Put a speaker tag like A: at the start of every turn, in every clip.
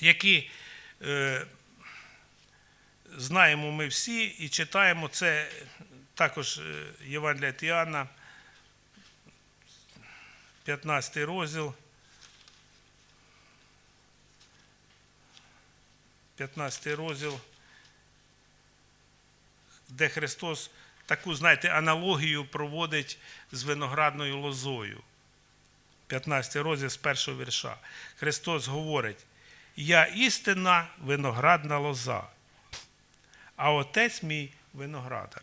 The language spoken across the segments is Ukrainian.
A: які е, знаємо ми всі і читаємо. Це також е, Євангелія Іоанна, 15 розділ. 15 розділ, де Христос таку, знаєте, аналогію проводить з виноградною лозою. 15 розділ з першого вірша. Христос говорить: Я істинна виноградна лоза, а отець мій виноградар.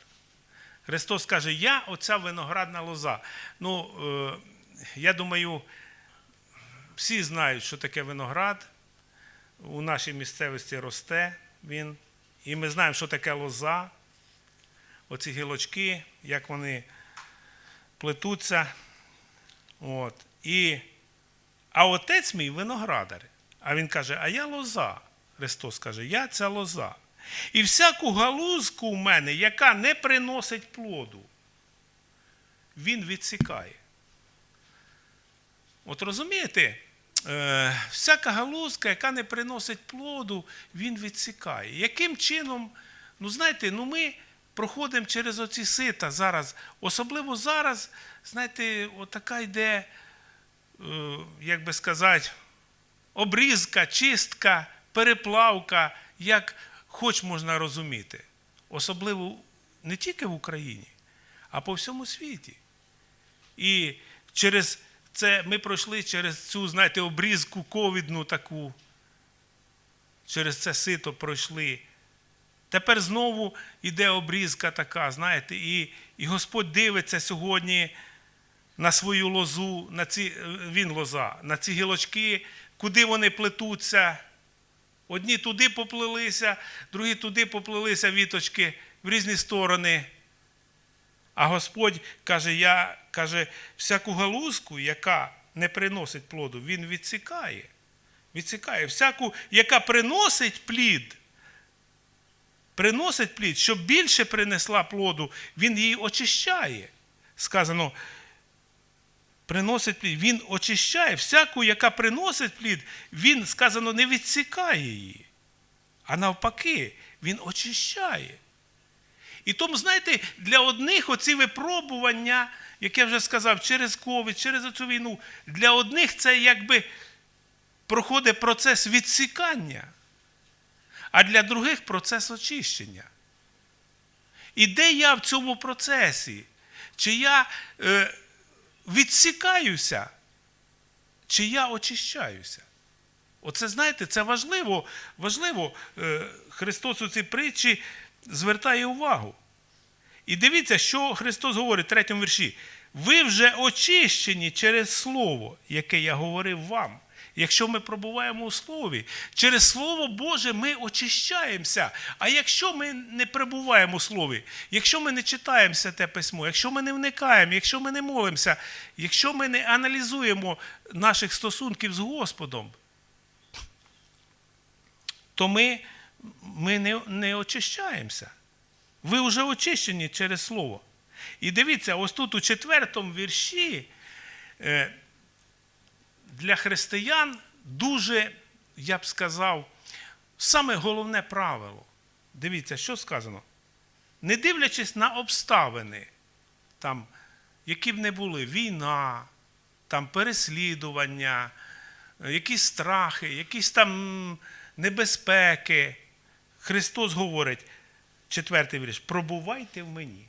A: Христос каже, я оця виноградна лоза. Ну, е, я думаю, всі знають, що таке виноград. У нашій місцевості росте він. І ми знаємо, що таке лоза. Оці гілочки, як вони плетуться. От. І, а отець мій виноградар. А він каже, а я лоза. Христос каже, я ця лоза. І всяку галузку в мене, яка не приносить плоду, він відсікає. От розумієте, е, всяка галузка, яка не приносить плоду, він відсікає. Яким чином, ну знаєте, ну ми проходимо через оці сита зараз, особливо зараз, знаєте, отака йде, е, як би сказати, обрізка, чистка, переплавка, як хоч можна розуміти. Особливо не тільки в Україні, а по всьому світі. І через це ми пройшли через цю, знаєте, обрізку ковідну таку. Через це сито пройшли. Тепер знову йде обрізка така, знаєте, і, і Господь дивиться сьогодні на свою лозу, на ці, він лоза, на ці гілочки, куди вони плетуться. Одні туди поплилися, другі туди поплилися віточки в різні сторони. А Господь каже, я каже, всяку галузку, яка не приносить плоду, він відсікає. Відсікає. Всяку, яка приносить плід, приносить плід, щоб більше принесла плоду, він її очищає. Сказано, приносить плід, він очищає. Всяку, яка приносить плід, він, сказано, не відсікає її. А навпаки, він очищає. І тому, знаєте, для одних оці випробування, як я вже сказав, через ковід, через цю війну, для одних це якби проходить процес відсікання, а для других процес очищення. І де я в цьому процесі? Чи я е, відсікаюся, чи я очищаюся? Оце, знаєте, це важливо. важливо. Е, Христос у цій притчі звертає увагу. І дивіться, що Христос говорить в третьому вірші. Ви вже очищені через Слово, яке я говорив вам. Якщо ми пробуваємо у Слові, через Слово Боже ми очищаємося. А якщо ми не перебуваємо у Слові, якщо ми не читаємо те письмо, якщо ми не вникаємо, якщо ми не молимося, якщо ми не аналізуємо наших стосунків з Господом, то ми, ми не, не очищаємося. Ви вже очищені через Слово. І дивіться, ось тут у четвертому вірші е, для християн дуже, я б сказав, саме головне правило. Дивіться, що сказано. Не дивлячись на обставини, там, які б не були, війна, там, переслідування, якісь страхи, якісь там небезпеки. Христос говорить, четвертий вірш, пробувайте в мені.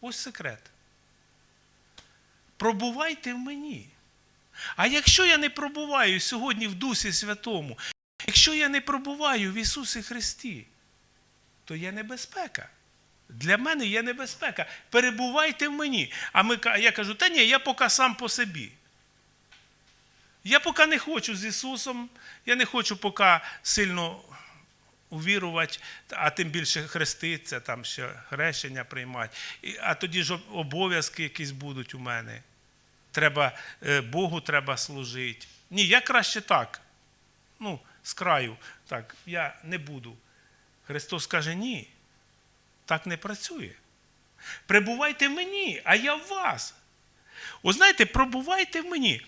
A: Ось секрет. Пробувайте в мені. А якщо я не пробуваю сьогодні в Дусі Святому, якщо я не пробуваю в Ісусі Христі, то є небезпека. Для мене є небезпека. Перебувайте в мені. А ми, я кажу, та ні, я поки сам по собі. Я поки не хочу з Ісусом, я не хочу поки сильно увірувати, а тим більше хреститися, там ще хрещення приймати. А тоді ж обов'язки якісь будуть у мене. Треба, Богу треба служити. Ні, я краще так. Ну, з краю, так, я не буду. Христос каже, ні, так не працює. Прибувайте в мені, а я в вас. О, знаєте, пробувайте в мені.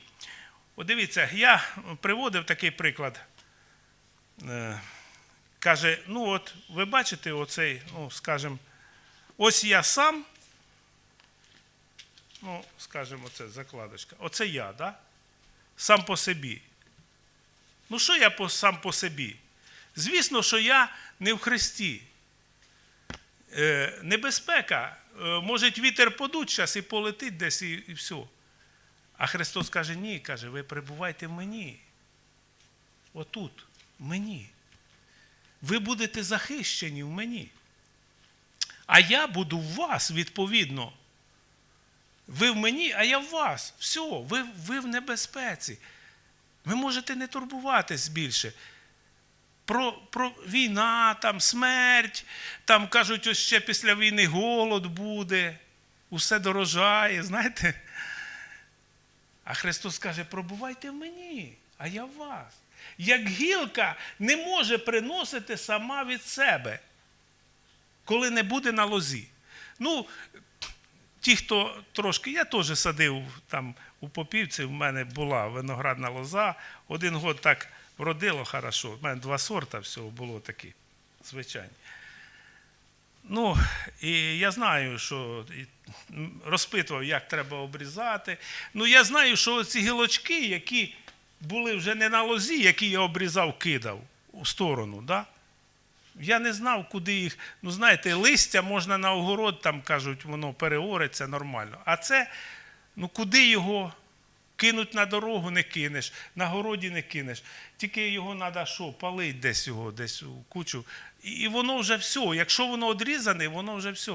A: От дивіться, я приводив такий приклад. е, каже: ну от ви бачите оцей, ну, скажімо, ось я сам, ну, скажімо, це закладочка. Оце я, да? сам по собі. Ну, що я по, сам по собі? Звісно, що я не в Христі. Е, небезпека. Е, може вітер подуть зараз і полетить десь і, і все. А Христос каже, ні, каже, ви перебувайте в мені. Отут, в мені. Ви будете захищені в мені. А я буду в вас, відповідно. Ви в мені, а я в вас. Все, ви, ви в небезпеці. Ви можете не турбуватись більше. Про, про війна, там, смерть, там кажуть, ось ще після війни голод буде, усе дорожає, знаєте. А Христос каже: пробувайте в мені, а я в вас. Як гілка не може приносити сама від себе, коли не буде на лозі. Ну, ті, хто трошки, я теж садив там у Попівці, в мене була виноградна лоза, один год так вродило хорошо. У мене два сорта всього було такі, звичайні. Ну, і я знаю, що розпитував, як треба обрізати. Ну, я знаю, що ці гілочки, які були вже не на лозі, які я обрізав, кидав у сторону, да? Я не знав, куди їх. Ну, знаєте, листя можна на огород, там кажуть, воно переориться нормально. А це, ну куди його кинуть на дорогу, не кинеш, на городі не кинеш. Тільки його треба що, палити десь його, десь у кучу. І, і воно вже все. Якщо воно одрізане, воно вже все.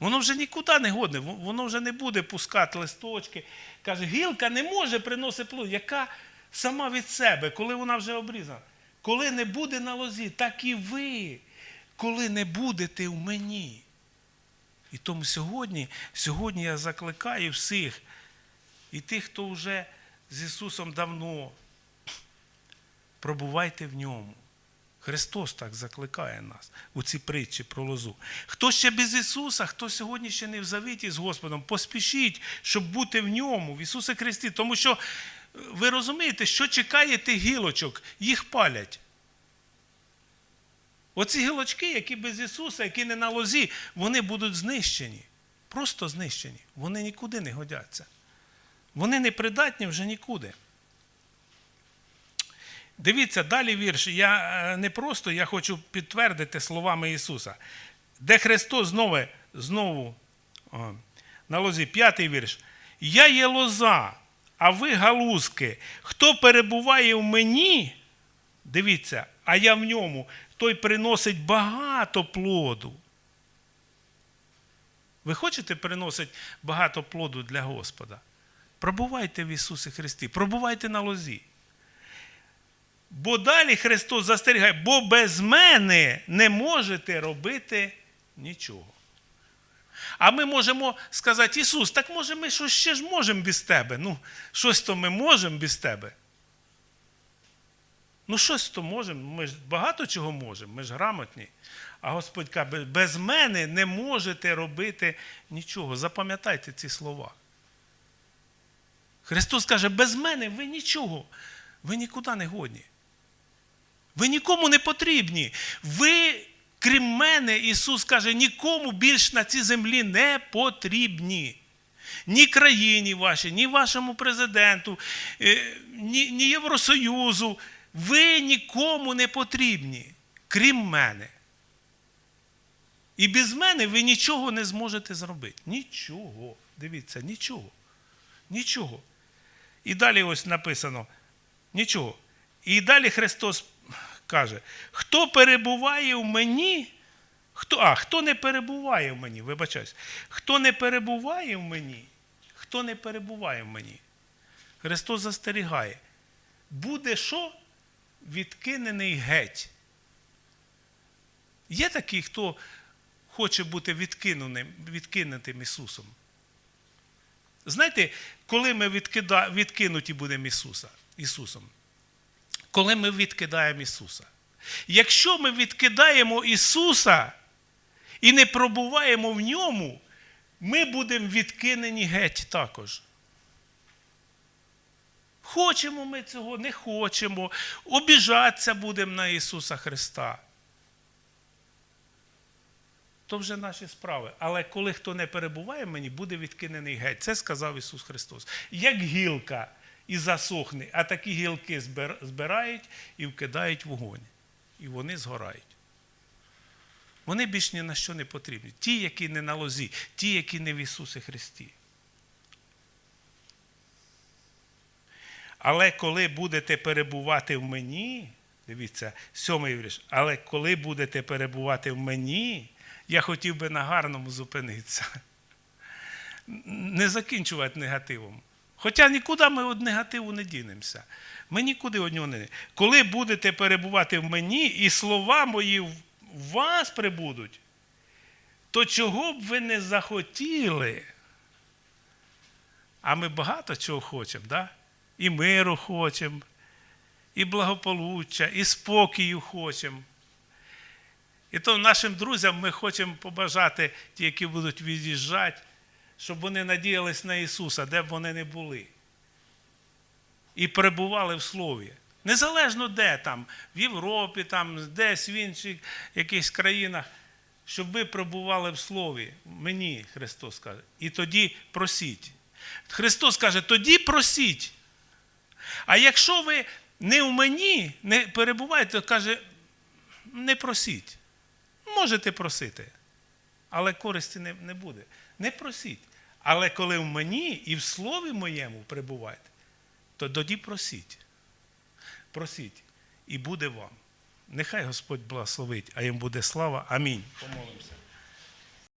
A: Воно вже нікуди не годне, воно вже не буде пускати листочки. Каже, гілка не може приносити плод, яка сама від себе, коли вона вже обрізана. Коли не буде на лозі, так і ви, коли не будете в мені. І тому сьогодні, сьогодні я закликаю всіх, і тих, хто вже з Ісусом давно, пробувайте в ньому. Христос так закликає нас у ці притчі про лозу. Хто ще без Ісуса, хто сьогодні ще не в завіті з Господом, поспішіть, щоб бути в ньому, в Ісусі Христі. Тому що ви розумієте, що чекає тих гілочок, їх палять. Оці гілочки, які без Ісуса, які не на лозі, вони будуть знищені. Просто знищені. Вони нікуди не годяться. Вони не придатні вже нікуди. Дивіться, далі вірш. Я е, не просто я хочу підтвердити словами Ісуса, де Христос знову, знову на лозі, п'ятий вірш. Я є лоза, а ви галузки. Хто перебуває в мені, дивіться, а я в ньому, той приносить багато плоду. Ви хочете приносити багато плоду для Господа? Пробувайте в Ісусі Христі, пробувайте на лозі. Бо далі Христос застерігає, бо без мене не можете робити нічого. А ми можемо сказати, Ісус, так може ми щось ще ж можемо без тебе. Ну, щось то ми можемо без тебе. Ну, щось то можемо. Ми ж багато чого можемо, ми ж грамотні. А Господь каже, без мене не можете робити нічого. Запам'ятайте ці слова. Христос каже, без мене ви нічого, ви нікуди не годні. Ви нікому не потрібні. Ви, крім мене, Ісус каже, нікому більш на цій землі не потрібні. Ні країні вашій, ні вашому президенту, е, ні, ні Євросоюзу. Ви нікому не потрібні, крім мене. І без мене ви нічого не зможете зробити. Нічого. Дивіться, нічого. Нічого. І далі ось написано: нічого. І далі Христос каже: хто перебуває в мені, хто, а хто не перебуває в мені, вибачаюсь, хто не перебуває в мені, хто не перебуває в мені, Христос застерігає, буде що? Відкинений геть. Є такий, хто хоче бути відкиненим, відкинутим Ісусом. Знаєте, коли ми відкида, відкинуті будемо Ісуса, Ісусом? Коли ми відкидаємо Ісуса. Якщо ми відкидаємо Ісуса і не пробуваємо в ньому, ми будемо відкинені геть також. Хочемо ми цього, не хочемо, обіжатися будемо на Ісуса Христа. То вже наші справи. Але коли хто не перебуває в мені, буде відкинений геть. Це сказав Ісус Христос. Як гілка і засохне, а такі гілки збирають і вкидають вогонь. І вони згорають. Вони більш ні на що не потрібні. Ті, які не на лозі, ті, які не в Ісусі Христі. Але коли будете перебувати в мені, дивіться, сьомий вірш, але коли будете перебувати в мені, я хотів би на гарному зупинитися. Не закінчувати негативом. Хоча нікуди ми від негативу не дінемося. Ми нікуди від нього не. Коли будете перебувати в мені, і слова мої в вас прибудуть, то чого б ви не захотіли? А ми багато чого хочемо, да? і миру хочемо, і благополуччя, і спокою хочемо. І то нашим друзям ми хочемо побажати, ті, які будуть від'їжджати, щоб вони надіялись на Ісуса, де б вони не були. І перебували в Слові. Незалежно де там, в Європі, там, десь в інших якихось країнах, щоб ви перебували в Слові. Мені Христос каже. І тоді просіть. Христос каже, тоді просіть. А якщо ви не в мені не перебуваєте, то каже, не просіть. Можете просити, але користі не, не буде. Не просіть. Але коли в мені і в слові моєму перебуваєте, то тоді просіть. Просіть, і буде вам. Нехай Господь благословить, а їм буде слава. Амінь. Помолимося.